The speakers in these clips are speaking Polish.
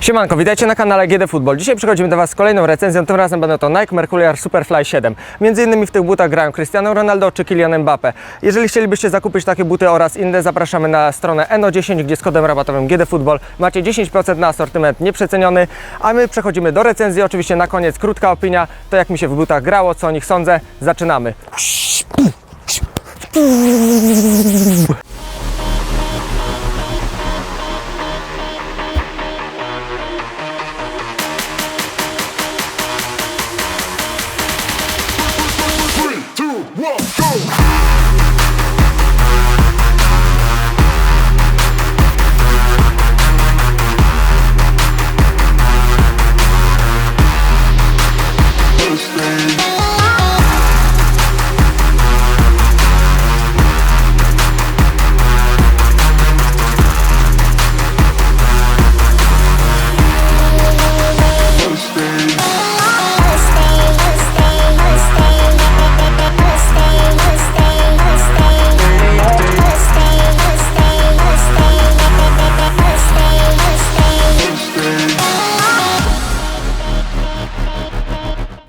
Siemanko, witajcie na kanale GD Football. Dzisiaj przychodzimy do Was z kolejną recenzją, tym razem będą to Nike Mercurial Superfly 7. Między innymi w tych butach grają Cristiano Ronaldo czy Kylian Mbappe. Jeżeli chcielibyście zakupić takie buty oraz inne, zapraszamy na stronę NO10, gdzie z kodem rabatowym GD Football macie 10% na asortyment nieprzeceniony, a my przechodzimy do recenzji. Oczywiście na koniec krótka opinia, to jak mi się w butach grało, co o nich sądzę. Zaczynamy. Three,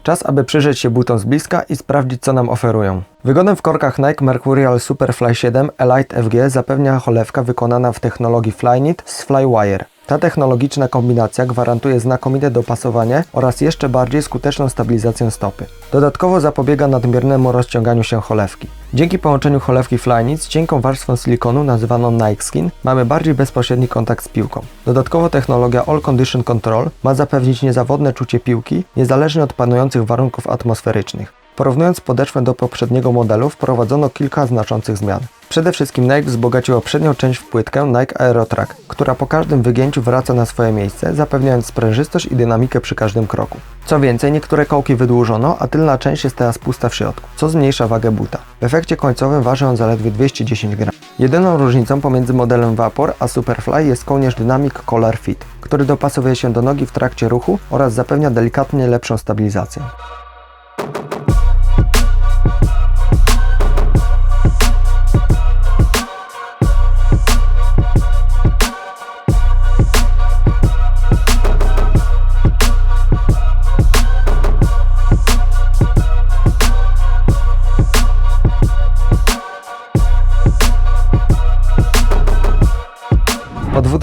Czas, aby przyjrzeć się butom z bliska i sprawdzić, co nam oferują. Wygodę w korkach Nike Mercurial Superfly 7 Elite FG zapewnia cholewka wykonana w technologii Flyknit z Flywire. Ta technologiczna kombinacja gwarantuje znakomite dopasowanie oraz jeszcze bardziej skuteczną stabilizację stopy. Dodatkowo zapobiega nadmiernemu rozciąganiu się cholewki. Dzięki połączeniu cholewki Flyknit z cienką warstwą silikonu nazywaną Nike Skin mamy bardziej bezpośredni kontakt z piłką. Dodatkowo technologia All Condition Control ma zapewnić niezawodne czucie piłki niezależnie od panujących warunków atmosferycznych. Porównując podeszwę do poprzedniego modelu, wprowadzono kilka znaczących zmian. Przede wszystkim Nike wzbogaciła przednią część w płytkę Nike Aerotrack, która po każdym wygięciu wraca na swoje miejsce, zapewniając sprężystość i dynamikę przy każdym kroku. Co więcej, niektóre kołki wydłużono, a tylna część jest teraz pusta w środku, co zmniejsza wagę buta. W efekcie końcowym waży on zaledwie 210 gram. Jedyną różnicą pomiędzy modelem Vapor a Superfly jest kołnierz Dynamic Collar Fit, który dopasowuje się do nogi w trakcie ruchu oraz zapewnia delikatnie lepszą stabilizację.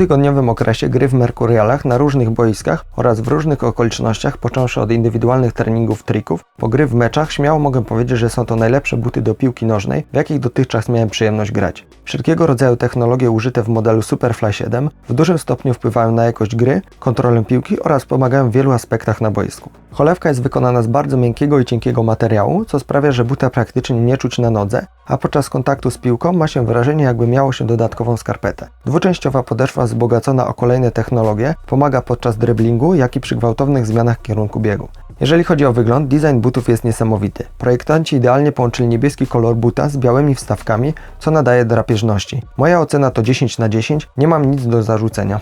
Dwutygodniowym okresie gry w Mercurialach na różnych boiskach oraz w różnych okolicznościach, począwszy od indywidualnych treningów trików, po gry w meczach, śmiało mogę powiedzieć, że są to najlepsze buty do piłki nożnej, w jakich dotychczas miałem przyjemność grać. Wszelkiego rodzaju technologie użyte w modelu Superfly 7 w dużym stopniu wpływają na jakość gry, kontrolę piłki oraz pomagają w wielu aspektach na boisku. Cholewka jest wykonana z bardzo miękkiego i cienkiego materiału, co sprawia, że buta praktycznie nie czuć na nodze, a podczas kontaktu z piłką ma się wrażenie, jakby miało się dodatkową skarpetę. Dwuczęściowa podeszwa wzbogacona o kolejne technologie pomaga podczas driblingu, jak i przy gwałtownych zmianach kierunku biegu. Jeżeli chodzi o wygląd, design butów jest niesamowity. Projektanci idealnie połączyli niebieski kolor buta z białymi wstawkami, co nadaje drapieżności. Moja ocena to 10 na 10, nie mam nic do zarzucenia.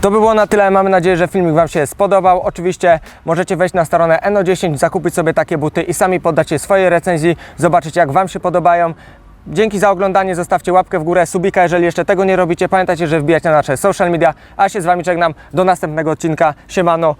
To by było na tyle. Mamy nadzieję, że filmik Wam się spodobał. Oczywiście możecie wejść na stronę NO10, zakupić sobie takie buty i sami poddać je swojej recenzji, zobaczyć jak Wam się podobają. Dzięki za oglądanie, zostawcie łapkę w górę, subika, jeżeli jeszcze tego nie robicie. Pamiętajcie, że wbijać na nasze social media, a się z Wami żegnam. Do następnego odcinka. Siemano,